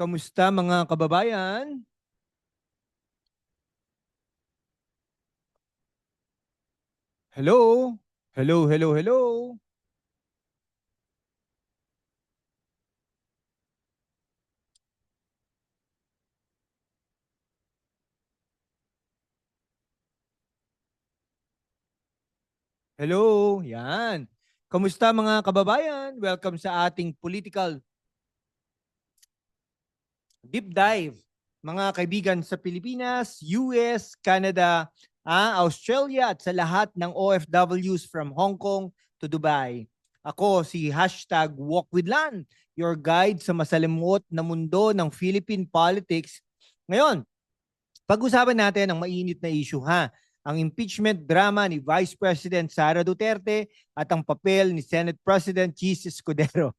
Kamusta mga kababayan? Hello? Hello, hello, hello? Hello, yan. Kamusta mga kababayan? Welcome sa ating political deep dive. Mga kaibigan sa Pilipinas, US, Canada, ah, Australia at sa lahat ng OFWs from Hong Kong to Dubai. Ako si hashtag Walk with Lan, your guide sa masalimuot na mundo ng Philippine politics. Ngayon, pag-usapan natin ang mainit na issue ha ang impeachment drama ni Vice President Sara Duterte at ang papel ni Senate President Chis Escudero.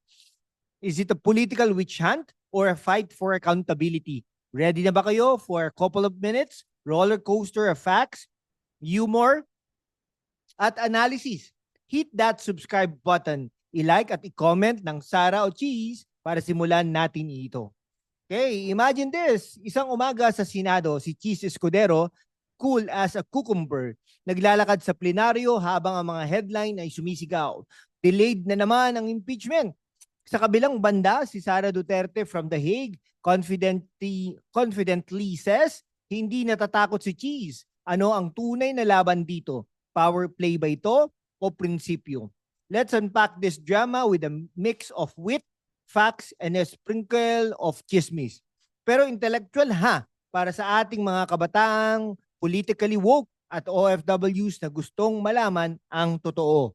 Is it a political witch hunt or a fight for accountability? Ready na ba kayo for a couple of minutes? Roller coaster of facts, humor, at analysis. Hit that subscribe button, i-like at i-comment ng Sara o Cheese para simulan natin ito. Okay, imagine this. Isang umaga sa Senado, si Cheese Escudero cool as a cucumber. Naglalakad sa plenaryo habang ang mga headline ay sumisigaw. Delayed na naman ang impeachment. Sa kabilang banda, si Sara Duterte from The Hague confidently, confidently says, hindi natatakot si Cheese. Ano ang tunay na laban dito? Power play ba ito o prinsipyo? Let's unpack this drama with a mix of wit, facts, and a sprinkle of chismis. Pero intellectual ha, para sa ating mga kabataang politically woke at OFWs na gustong malaman ang totoo.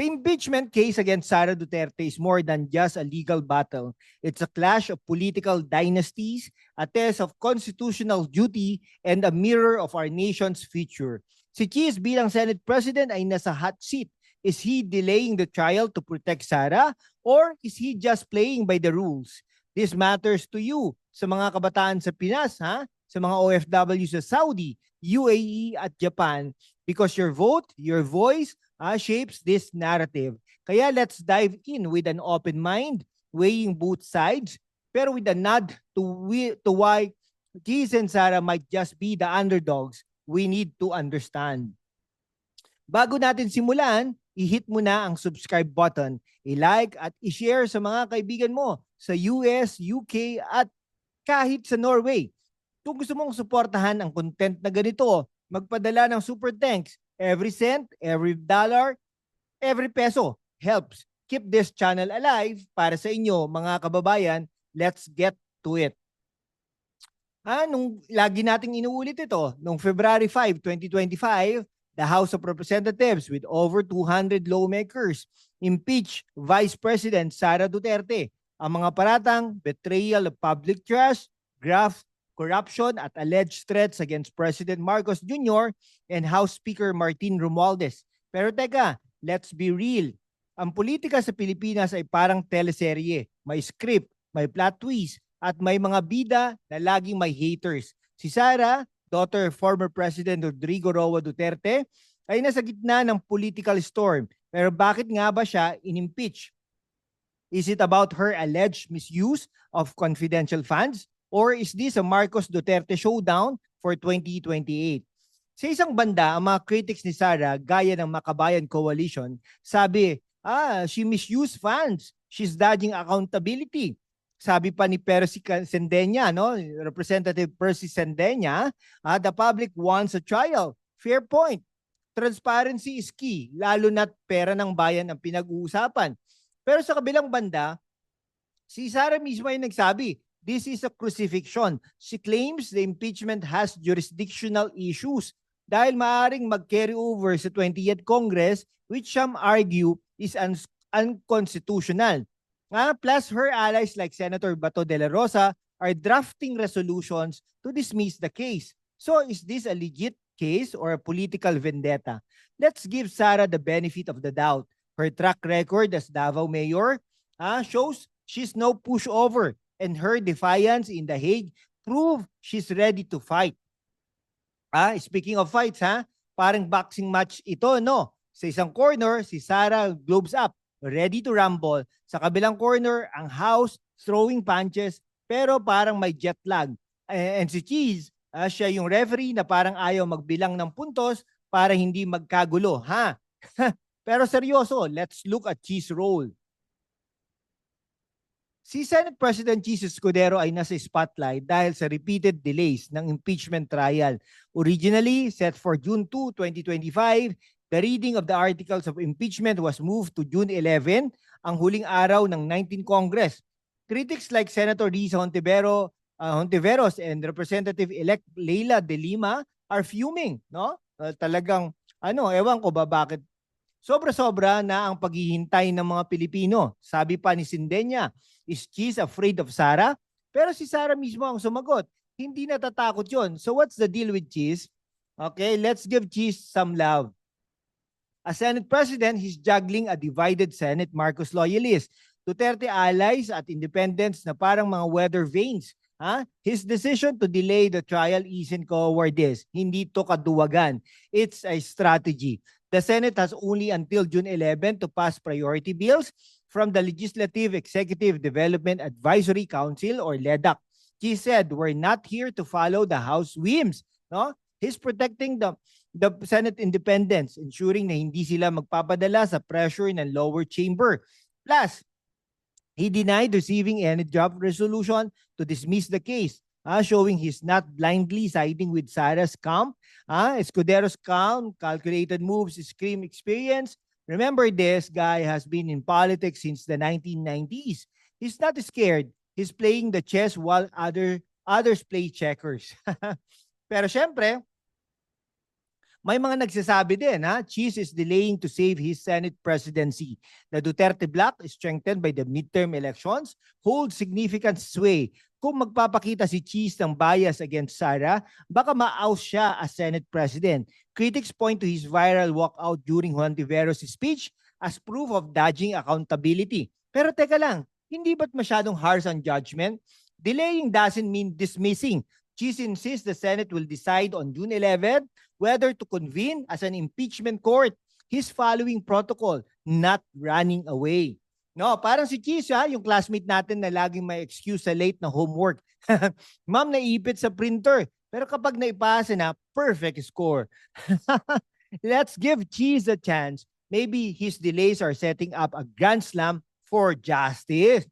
The impeachment case against Sara Duterte is more than just a legal battle. It's a clash of political dynasties, a test of constitutional duty, and a mirror of our nation's future. Si Cheese bilang Senate President ay nasa hot seat. Is he delaying the trial to protect Sara or is he just playing by the rules? This matters to you sa mga kabataan sa Pinas, ha? sa mga OFW sa Saudi, UAE at Japan because your vote, your voice uh, shapes this narrative. Kaya let's dive in with an open mind, weighing both sides, pero with a nod to, to why Giz and Sarah might just be the underdogs we need to understand. Bago natin simulan, i-hit mo na ang subscribe button, i-like at i-share sa mga kaibigan mo sa US, UK at kahit sa Norway. Kung gusto mong suportahan ang content na ganito, magpadala ng super thanks. Every cent, every dollar, every peso helps keep this channel alive para sa inyo mga kababayan. Let's get to it. Ah, nung lagi nating inuulit ito, nung February 5, 2025, the House of Representatives with over 200 lawmakers impeach Vice President Sara Duterte. Ang mga paratang betrayal of public trust, graft, corruption at alleged threats against President Marcos Jr. and House Speaker Martin Romualdez. Pero teka, let's be real. Ang politika sa Pilipinas ay parang teleserye. May script, may plot twist, at may mga bida na laging may haters. Si Sara, daughter of former President Rodrigo Roa Duterte, ay nasa gitna ng political storm. Pero bakit nga ba siya inimpeach? Is it about her alleged misuse of confidential funds? Or is this a Marcos Duterte showdown for 2028? Sa isang banda, ang mga critics ni Sara, gaya ng Makabayan Coalition, sabi, ah, she misused funds. She's dodging accountability. Sabi pa ni Percy Sendenya, no? Representative Percy Sendenya, ah, the public wants a trial. Fair point. Transparency is key, lalo na't pera ng bayan ang pinag-uusapan. Pero sa kabilang banda, si Sara mismo ay nagsabi, This is a crucifixion. She claims the impeachment has jurisdictional issues dahil maaring mag-carry over sa 20th Congress which some argue is un unconstitutional. Uh, plus, her allies like Senator Bato de la Rosa are drafting resolutions to dismiss the case. So is this a legit case or a political vendetta? Let's give Sara the benefit of the doubt. Her track record as Davao mayor uh, shows she's no pushover and her defiance in The Hague prove she's ready to fight. Ah, speaking of fights ha, parang boxing match ito no. Sa isang corner, si Sarah globes up, ready to rumble. Sa kabilang corner, ang House throwing punches, pero parang may jet lag. And si Cheese, ah, siya yung referee na parang ayaw magbilang ng puntos para hindi magkagulo, ha? pero seryoso, let's look at Cheese role. Si Senate President Cheese Escudero ay nasa spotlight dahil sa repeated delays ng impeachment trial. Originally set for June 2, 2025, the reading of the articles of impeachment was moved to June 11, ang huling araw ng 19 Congress. Critics like Senator Risa Hontivero, uh, Hontiveros and Representative-elect Leila De Lima are fuming, no? Uh, talagang ano, ewan ko ba bakit sobra-sobra na ang paghihintay ng mga Pilipino. Sabi pa ni Sindenya, is Cheese afraid of Sara? Pero si Sara mismo ang sumagot. Hindi natatakot yon. So what's the deal with Cheese? Okay, let's give Cheese some love. As Senate President, he's juggling a divided Senate Marcos loyalists. Duterte allies at independents na parang mga weather vanes. Ha? His decision to delay the trial isn't cowardice. Hindi to kaduwagan. It's a strategy. The Senate has only until June 11 to pass priority bills from the Legislative Executive Development Advisory Council or LEDAC. He said, we're not here to follow the House whims. No? He's protecting the the Senate independence, ensuring na hindi sila magpapadala sa pressure ng lower chamber. Plus, he denied receiving any job resolution to dismiss the case, ah, showing he's not blindly siding with Sara's camp. Ah, Escudero's calm, calculated moves, scream experience. Remember this guy has been in politics since the 1990s. He's not scared. He's playing the chess while other others play checkers. Pero syempre, may mga nagsasabi din, ha? Cheese is delaying to save his Senate presidency. The Duterte bloc, strengthened by the midterm elections, holds significant sway. Kung magpapakita si Cheese ng bias against Sara, baka ma-oust siya as Senate President. Critics point to his viral walkout during Juan Tiveros' speech as proof of dodging accountability. Pero teka lang, hindi ba't masyadong harsh on judgment? Delaying doesn't mean dismissing. Cheese insists the Senate will decide on June 11 whether to convene as an impeachment court. He's following protocol, not running away. No, parang si Cheese, ha, yung classmate natin na laging may excuse sa late na homework. Ma'am, naipit sa printer. Pero kapag naipasa na, perfect score. Let's give Cheese a chance. Maybe his delays are setting up a grand slam for justice.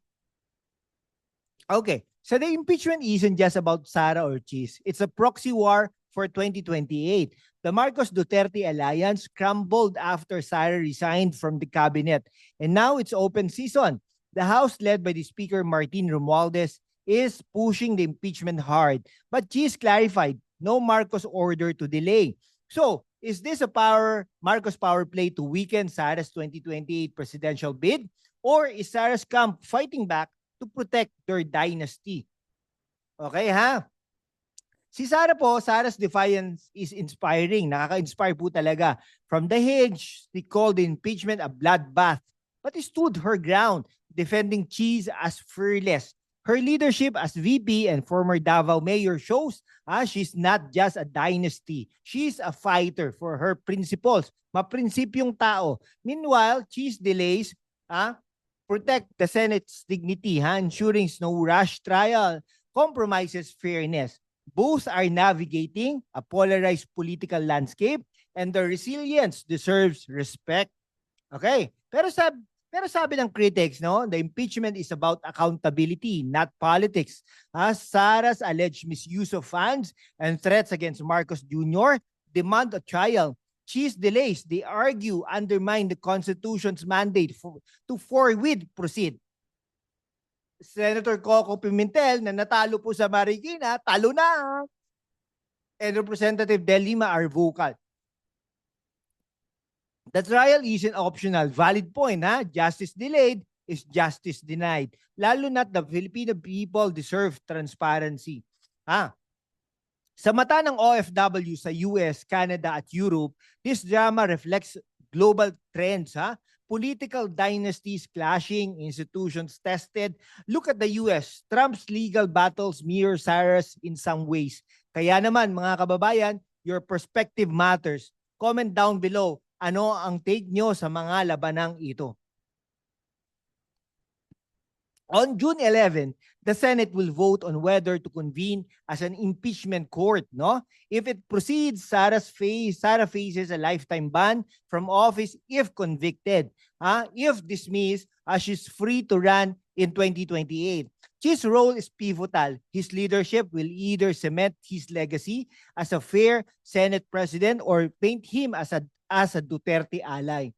Okay, so the impeachment isn't just about Sara or Cheese. It's a proxy war for 2028. The Marcos Duterte alliance crumbled after Sara resigned from the cabinet, and now it's open season. The House, led by the Speaker Martin Romualdez, is pushing the impeachment hard. But Cheese clarified no Marcos order to delay. So, is this a power Marcos power play to weaken Sara's 2028 presidential bid? Or is Sara's camp fighting back to protect their dynasty? Okay ha? Si Sara po, Sara's defiance is inspiring. Nakaka-inspire po talaga. From the hedge, she called the impeachment a bloodbath. But he stood her ground, defending Cheese as fearless. Her leadership as VP and former Davao mayor shows ah, she's not just a dynasty. She's a fighter for her principles. Maprinsipyong tao. Meanwhile, Cheese delays ah, protect the Senate's dignity, ha, ensuring no rush trial compromises fairness. Both are navigating a polarized political landscape and their resilience deserves respect. Okay. Pero sab pero sabi ng critics, no, the impeachment is about accountability, not politics. As Sara's alleged misuse of funds and threats against Marcos Jr. demand a trial. Cheese delays, they argue, undermine the Constitution's mandate for, to forward proceed. Senator Coco Pimentel na natalo po sa Marikina, talo na. And Representative De Lima are vocal. The trial isn't optional. Valid point, ha? Justice delayed is justice denied. Lalo na't the Filipino people deserve transparency. Ha? Sa mata ng OFW sa US, Canada at Europe, this drama reflects global trends, ha? Political dynasties clashing, institutions tested. Look at the US. Trump's legal battles mirror Sarah's in some ways. Kaya naman, mga kababayan, your perspective matters. Comment down below ano ang take nyo sa mga labanang ito. On June 11, the Senate will vote on whether to convene as an impeachment court, no? If it proceeds, Sarah's face, Sarah faces a lifetime ban from office if convicted. Ah, If dismissed, ah, she's free to run in 2028. His role is pivotal. His leadership will either cement his legacy as a fair Senate president or paint him as a as a Duterte ally.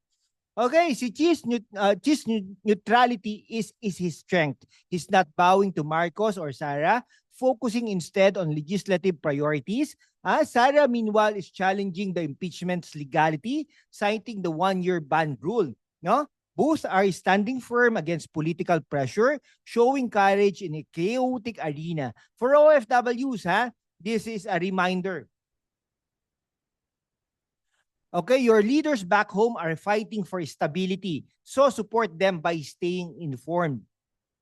Okay, si Cheese, uh, Cheese neu- neutrality is, is his strength. He's not bowing to Marcos or Sara, focusing instead on legislative priorities. Ah, Sara, meanwhile, is challenging the impeachment's legality, citing the one-year ban rule. No? Both are standing firm against political pressure, showing courage in a chaotic arena. For OFWs, ha, this is a reminder Okay, your leaders back home are fighting for stability. So support them by staying informed.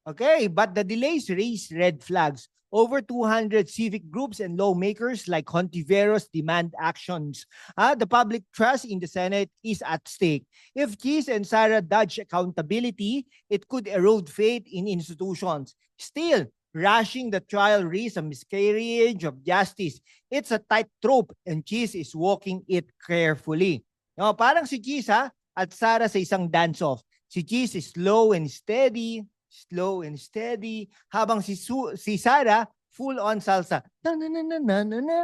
Okay, but the delays raise red flags. Over 200 civic groups and lawmakers like Hontiveros demand actions. Ah, the public trust in the Senate is at stake. If Cheese and Sara dodge accountability, it could erode faith in institutions. Still, rushing the trial risks a miscarriage of justice. It's a tightrope and Cheese is walking it carefully. No, parang si Cheese ha, at Sara sa isang dance-off. Si Cheese is slow and steady, slow and steady, habang si, Su- si Sara full on salsa. Na, na, na, na, na, na.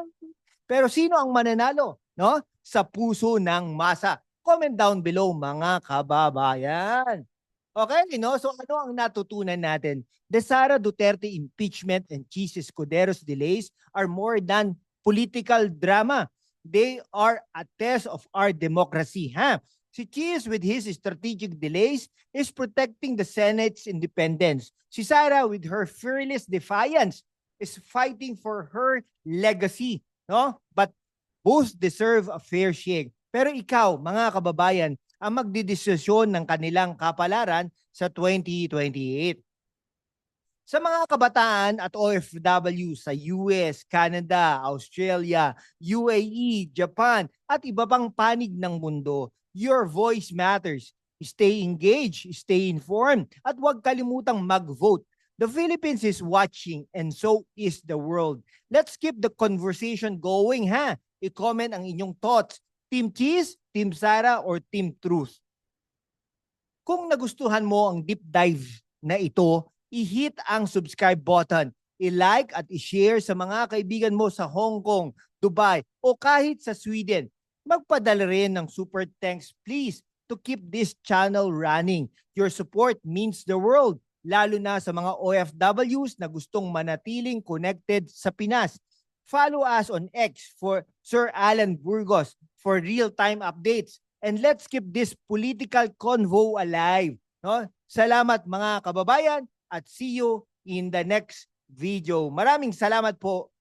Pero sino ang mananalo? No? Sa puso ng masa. Comment down below mga kababayan. Okay, no? So ano ang natutunan natin? The Sara Duterte impeachment and Cheese Escuderos delays are more than political drama. They are a test of our democracy. Ha? Si Cheese with his strategic delays is protecting the Senate's independence. Si Sara with her fearless defiance is fighting for her legacy. No? But both deserve a fair shake. Pero ikaw, mga kababayan, ang magdidesisyon ng kanilang kapalaran sa 2028. Sa mga kabataan at OFW sa US, Canada, Australia, UAE, Japan at iba pang panig ng mundo, your voice matters. Stay engaged, stay informed, at huwag kalimutang mag-vote. The Philippines is watching and so is the world. Let's keep the conversation going ha. I-comment ang inyong thoughts. Team Cheese, Team Sara, or Team Truth. Kung nagustuhan mo ang deep dive na ito, i-hit ang subscribe button, i-like at i-share sa mga kaibigan mo sa Hong Kong, Dubai o kahit sa Sweden. Magpadala rin ng super thanks please to keep this channel running. Your support means the world, lalo na sa mga OFWs na gustong manatiling connected sa Pinas. Follow us on X for Sir Alan Burgos for real-time updates. And let's keep this political convo alive. No? Salamat mga kababayan at see you in the next video. Maraming salamat po